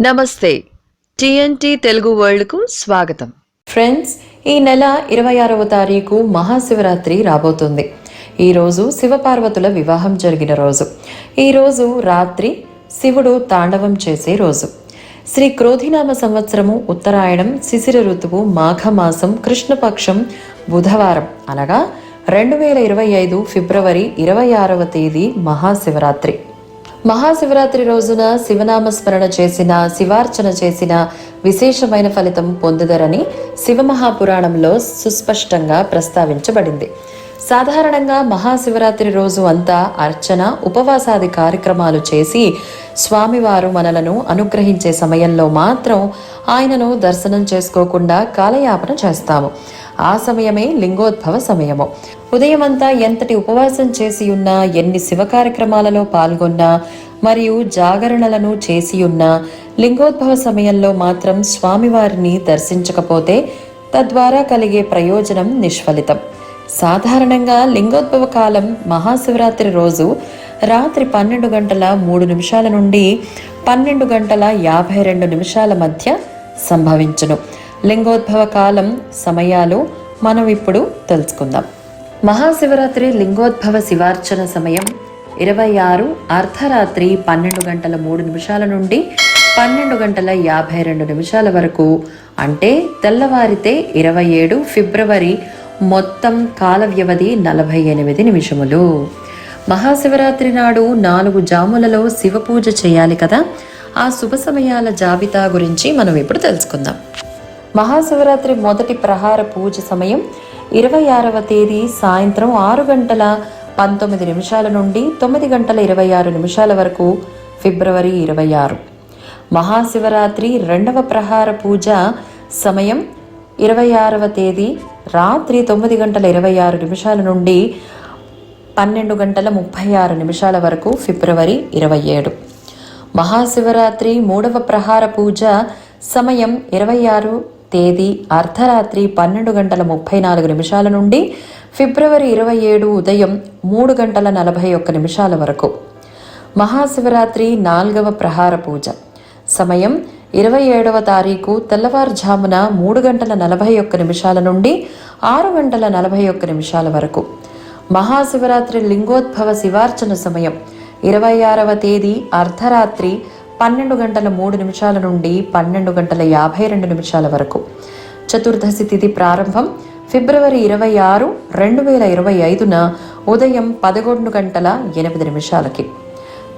నమస్తే. టిఎన్టీ తెలుగు వరల్డ్కు స్వాగతం. ఫ్రెండ్స్ ఈ నెల ఇరవై ఆరవ తారీఖు మహాశివరాత్రి రాబోతుంది. ఈరోజు శివపార్వతుల వివాహం జరిగిన రోజు. ఈరోజు రాత్రి శివుడు తాండవం చేసే రోజు. శ్రీ క్రోధినామ సంవత్సరము ఉత్తరాయణం శిశిర ఋతువు మాఘమాసం కృష్ణపక్షం బుధవారం అనగా రెండు వేల ఇరవై ఐదు ఫిబ్రవరి ఇరవై ఆరవ తేదీ మహాశివరాత్రి. మహాశివరాత్రి రోజున శివనామ స్మరణ చేసిన శివార్చన చేసిన విశేషమైన ఫలితం పొందుదరని శివమహాపురాణంలో సుస్పష్టంగా ప్రస్తావించబడింది. సాధారణంగా మహాశివరాత్రి రోజు అంతా అర్చన ఉపవాసాది కార్యక్రమాలు చేసి స్వామివారు మనలను అనుగ్రహించే సమయంలో మాత్రం ఆయనను దర్శనం చేసుకోకుండా కాలయాపన చేస్తాము. ఆ సమయమే లింగోద్భవ సమయము. ఉదయమంతా ఎంతటి ఉపవాసం చేసి ఉన్నా ఎన్ని శివ కార్యక్రమాలలో పాల్గొన్నా మరియు జాగరణలను చేసి ఉన్నా లింగోద్భవ సమయంలో మాత్రం స్వామివారిని దర్శించకపోతే తద్వారా కలిగే ప్రయోజనం నిష్ఫలితం. సాధారణంగా లింగోద్భవ కాలం మహాశివరాత్రి రోజు రాత్రి పన్నెండు గంటల మూడు నిమిషాల నుండి పన్నెండు గంటల యాభై రెండు నిమిషాల మధ్య సంభవించును. లింగోద్భవ కాలం సమయాలు మనం ఇప్పుడు తెలుసుకుందాం. మహాశివరాత్రి లింగోద్భవ శివార్చన సమయం ఇరవై ఆరు అర్ధరాత్రి పన్నెండు గంటల మూడు నిమిషాల నుండి పన్నెండు గంటల యాభై రెండు నిమిషాల వరకు అంటే తెల్లవారితే ఇరవై ఏడు ఫిబ్రవరి మొత్తం కాల వ్యవధి నలభై ఎనిమిది నిమిషములు. మహాశివరాత్రి నాడు నాలుగు జాములలో శివ పూజ చేయాలి కదా? ఆ శుభ సమయాల జాబితా గురించి మనం ఇప్పుడు తెలుసుకుందాం. మహాశివరాత్రి మొదటి ప్రహార పూజ సమయం ఇరవై ఆరవ తేదీ సాయంత్రం ఆరు గంటల పంతొమ్మిది నిమిషాల నుండి తొమ్మిది గంటల ఇరవై ఆరు నిమిషాల వరకు ఫిబ్రవరి ఇరవై ఆరు. మహాశివరాత్రి రెండవ ప్రహార పూజ సమయం ఇరవై ఆరవ తేదీ రాత్రి తొమ్మిది గంటల ఇరవై ఆరు నిమిషాల నుండి పన్నెండు గంటల ముప్పై ఆరు నిమిషాల వరకు ఫిబ్రవరి ఇరవై ఏడు. మహాశివరాత్రి మూడవ ప్రహార పూజ సమయం ఇరవై ఆరు తేదీ అర్ధరాత్రి పన్నెండు గంటల ముప్పై నాలుగు నిమిషాల నుండి ఫిబ్రవరి ఇరవై ఏడు ఉదయం మూడు గంటల నలభై ఒక్క నిమిషాల వరకు. మహాశివరాత్రి నాల్గవ ప్రహార పూజ సమయం ఇరవై ఏడవ తారీఖు తెల్లవారుజామున మూడు గంటల నలభై ఒక్క నిమిషాల నుండి ఆరు గంటల నలభై ఒక్క నిమిషాల వరకు. మహాశివరాత్రి లింగోద్భవ శివార్చన సమయం. ఇరవై ఆరవ తేదీ అర్ధరాత్రి పన్నెండు గంటల మూడు నిమిషాల నుండి పన్నెండు గంటల యాభై రెండు నిమిషాల వరకు. చతుర్దశి తిథి ప్రారంభం ఫిబ్రవరి ఇరవై ఆరు రెండు వేల ఇరవై ఐదున ఉదయం పదకొండు గంటల ఎనిమిది నిమిషాలకి.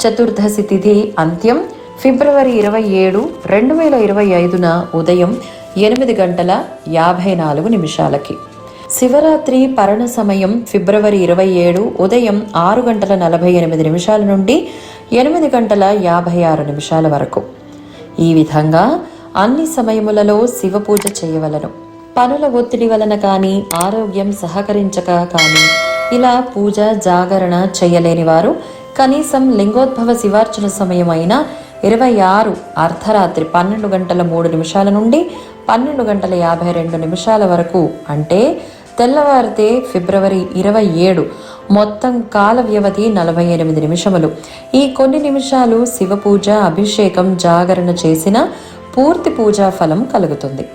చతుర్దశి తిథి అంత్యం ఫిబ్రవరి ఇరవై ఏడు రెండు వేల ఇరవై ఐదున ఉదయం ఎనిమిది గంటల యాభై నాలుగు నిమిషాలకి. శివరాత్రి పరణ సమయం ఫిబ్రవరి ఇరవై ఏడు ఉదయం ఆరు గంటల నలభై ఎనిమిది నిమిషాల నుండి ఎనిమిది గంటల యాభై ఆరు నిమిషాల వరకు. ఈ విధంగా అన్ని సమయములలో శివపూజ చేయవలను. పనుల ఒత్తిడి వలన కానీ ఆరోగ్యం సహకరించక కానీ ఇలా పూజ జాగరణ చేయలేని వారు కనీసం లింగోద్భవ శివార్చన సమయం అయిన ఇరవై ఆరు అర్ధరాత్రి పన్నెండు గంటల మూడు నిమిషాల నుండి పన్నెండు గంటల యాభై రెండు నిమిషాల వరకు అంటే తెల్లవారితే ఫిబ్రవరి ఇరవై ఏడు. మొత్తం కాల వ్యవధి నలభై ఎనిమిది నిమిషములు. ఈ కొన్ని నిమిషాలు శివ పూజ అభిషేకం జాగరణ చేసిన పూర్తి పూజా ఫలం కలుగుతుంది.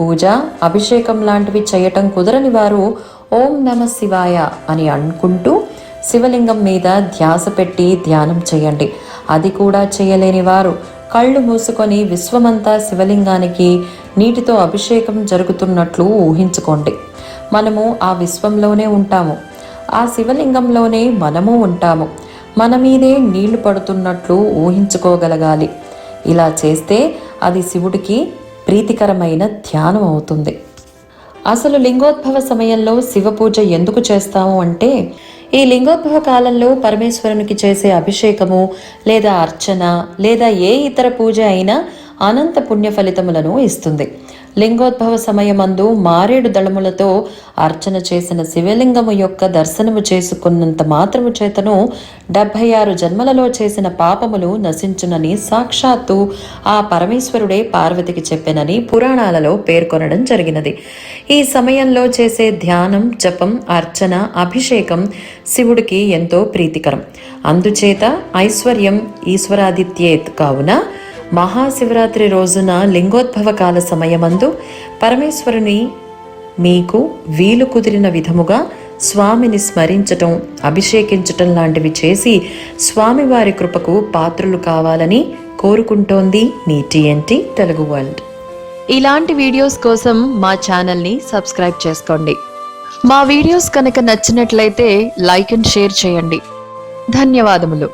పూజ అభిషేకం లాంటివి చేయటం కుదరని వారు ఓం నమ శివాయ అని అనుకుంటూ శివలింగం మీద ధ్యాస పెట్టి ధ్యానం చేయండి. అది కూడా చేయలేని వారు. కళ్ళు మూసుకొని విశ్వమంతా శివలింగానికి నీటితో అభిషేకం జరుగుతున్నట్లు ఊహించుకోండి. మనము ఆ విశ్వంలోనే ఉంటాము. ఆ శివలింగంలోనే మనము ఉంటాము. మన మీదే నీళ్ళు పడుతున్నట్లు ఊహించుకోగలగాలి. ఇలా చేస్తే అది శివుడికి ప్రీతికరమైన ధ్యానం అవుతుంది. అసలు లింగోద్భవ సమయంలో శివ పూజ ఎందుకు చేస్తాము అంటే ఈ లింగోద్భవ కాలంలో పరమేశ్వరునికి చేసే అభిషేకము లేదా అర్చన లేదా ఏ ఇతర పూజ అయినా అనంత పుణ్య ఫలితములను ఇస్తుంది. లింగోద్భవ సమయమందు మారేడు దళములతో అర్చన చేసిన శివలింగము యొక్క దర్శనము చేసుకున్నంత మాత్రము చేతను డెబ్భై ఆరు జన్మలలో చేసిన పాపములు నశించునని సాక్షాత్తు ఆ పరమేశ్వరుడే పార్వతికి చెప్పెనని పురాణాలలో పేర్కొనడం జరిగినది. ఈ సమయంలో చేసే ధ్యానం జపం అర్చన అభిషేకం శివుడికి ఎంతో ప్రీతికరం. అందుచేత ఐశ్వర్యం ఈశ్వరాదిత్యేత్ కావున మహాశివరాత్రి రోజున లింగోద్భవ కాల సమయమందు పరమేశ్వరుని మీకు వీలు కుదిరిన విధముగా స్వామిని స్మరించటం అభిషేకించటం లాంటివి చేసి స్వామివారి కృపకు పాత్రులు కావాలని కోరుకుంటోంది నీ టీఎన్టీ తెలుగు వరల్డ్. ఇలాంటి వీడియోస్ కోసం మా ఛానల్ని సబ్స్క్రైబ్ చేసుకోండి. మా వీడియోస్ కనుక నచ్చినట్లయితే లైక్ అండ్ షేర్ చేయండి. ధన్యవాదములు.